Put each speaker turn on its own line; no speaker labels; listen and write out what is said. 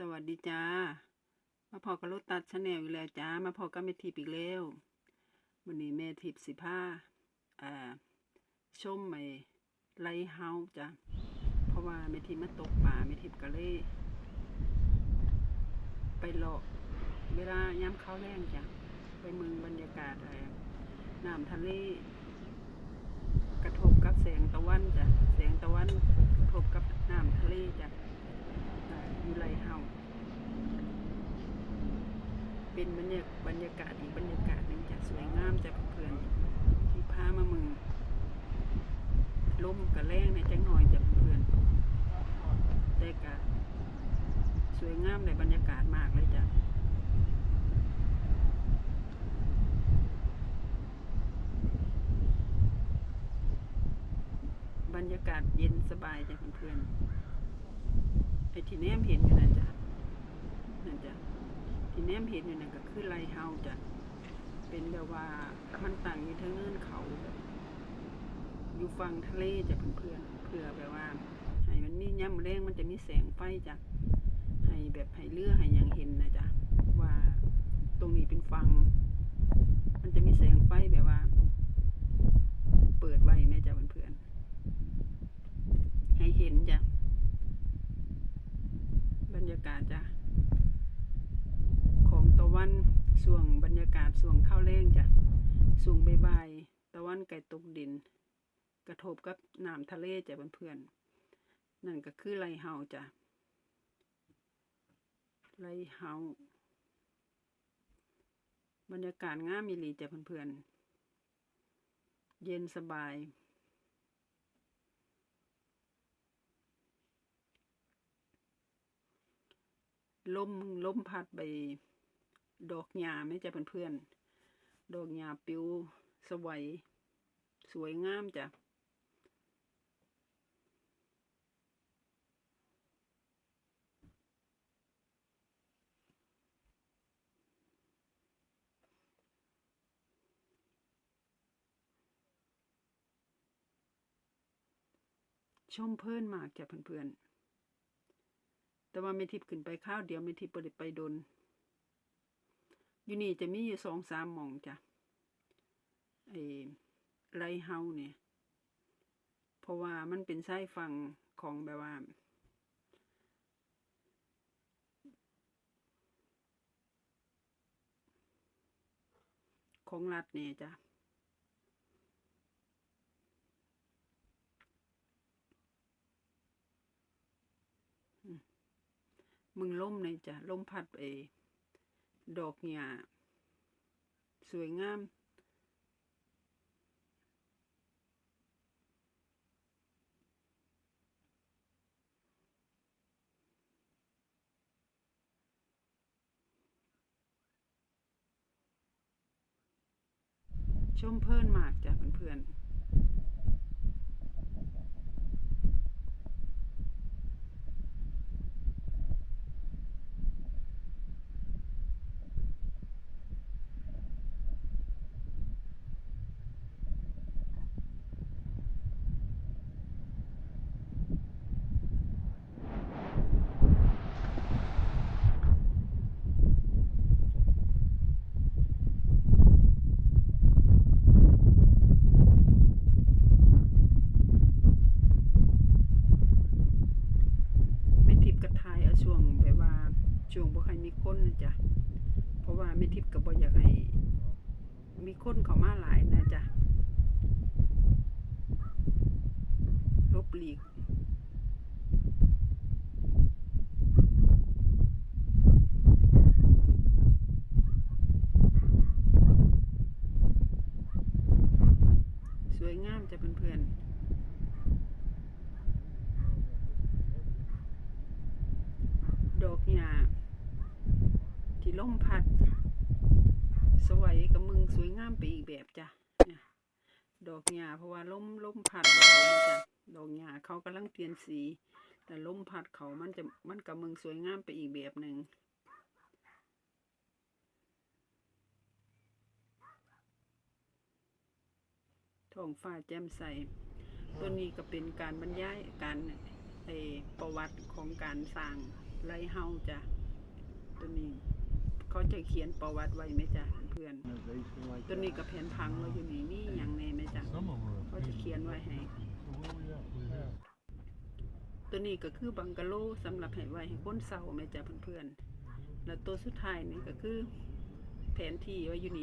สวัสดีจ้า มาพอกับรถตัดชาแนลอีกแล้วจ้า มาพอกับแม่ทิพย์อีกแล้ววันนี้แม่ทิพย์สิผ้าอ่าชมไอ้ไลท์เฮาส์จ้ะเพราะว่าแม่ทิพย์มาตกป่าแม่ทิพย์ก็เลย ไปเลาะเวลาย้ำเข้าวแรงจ้ะไปเมืองบรรยากาศไอ้น้ำทะเลกระทบกับแสงตะวันจ้ะแสงตะวันกระทบกับน้ำทะเลจ้ะ อ่าอยู่ไรเฮา เป็นบรรยากบรรยากาศอีกบรรยากาศหนึ่งจะสวยงามจากเพื่อนที่พามาเมืองลมกระแรงในจังหน่อยจากเพื่อนแต่กะสวยงามในบรรยากาศมากเลยจ้ะบรรยากาศเย็นสบายจ้ะเพื่อนๆไอ้ที่แนมเห็นอยู่นั่นจ้ะนั่นจ้ะ ที่แนมเห็นอยู่นั่นก็คือไล่เฮาจ้ะเป็นแบบว่ามันตั้งอยู่ทางเนินเขาแบบอยู่ฝั่งทะเลจ้ะเพื่อนเพื่อแบบว่าให้มันมีย่ำแรงมันจะมีแสงไฟจ้ะให้แบบให้เรือให้ยังเห็นนะจ้ะว่าตรงนี้เป็นฝั่งมันจะมีแสงไฟแบบว่า เปิดไว้แม่จ้ะเพื่อนๆให้เห็นจ้ะบรรยากาศจ้ะ วันส่วงบรรยากาศส่วงข้าวแรงจ้ะส่วงบายๆตะวันไก่ตกดิน กระทบกับน้ำทะเลจ้ะเพื่อนๆนั่นก็คือไรเฮาจ้ะไรเฮาบรรยากาศงามมีหลีจ้ะเพื่อนๆเย็นสบายลมลมพัดไป ดอกหญ้าไหม่จ้ะเพื่อนๆ ดอกหญ้าปลิวสวยสวยงามจ้ะชมเพลินมากจ้ะเพื่อนๆ แต่ว่าไม่ทิพย์ขึ้นไปข้าวเดียวไม่ทิพย์ได้ไปดน อยู่นี่จะมีอยู่สองสามหมองจ้ะไอ้ไรเฮาเนี่ย เพราะว่ามันเป็นไส้ฝั่งของแบบว่า ของรัฐเนี่ยจ้ะมึงล่มเลยจ้ะล่มพัดไป ดอกหญ้าสวยงาม ชมเพลินมากจ้ะเพื่อนๆ แม่ทิพย์กระทายเอาช่วง แบบว่าช่วงบ่ใครมีคนนะจ๊ะเพราะว่าแม่ทิพย์ก็บ่อยากให้มีคนเขามาหลายนะจ๊ะลบหลีกสวยงามจ้ะเพื่อนๆ ดอ กหญ้าที่ล่มพัด สวยกับมึงสวยงามไปอีกแบบจ้ะดอกหญ้าเพราะว่าล่มล่มพัดเขาจ้ะดอกหญ้าเขากำลังเปลี่ยนสี แต่ล่มพัดเขามันจะมันกับมึงสวยงามไปอีกแบบหนึ่งท้องฟ้าแจ่มใสตัวนี้ก็เป็นการบรรยายการประวัติของการสร้าง ไรเฮาจ้ะตัวนี้ เขาจะเขียนประวัติไว้ไหมจ้ะเพื่อน ตัวนี้กับแผนพังเราอยู่นี่มีอย่างแน่ไหมจ้ะเขาจะเขียนไว้ให้ ตัวนี้ก็คือบังกะโลสำหรับให้ไว้ให้คนเศร้าไหมจ้ะเพื่อนๆแล้วตัวสุดท้ายนี่ก็คือ แผนที่ไว้อยู่นี่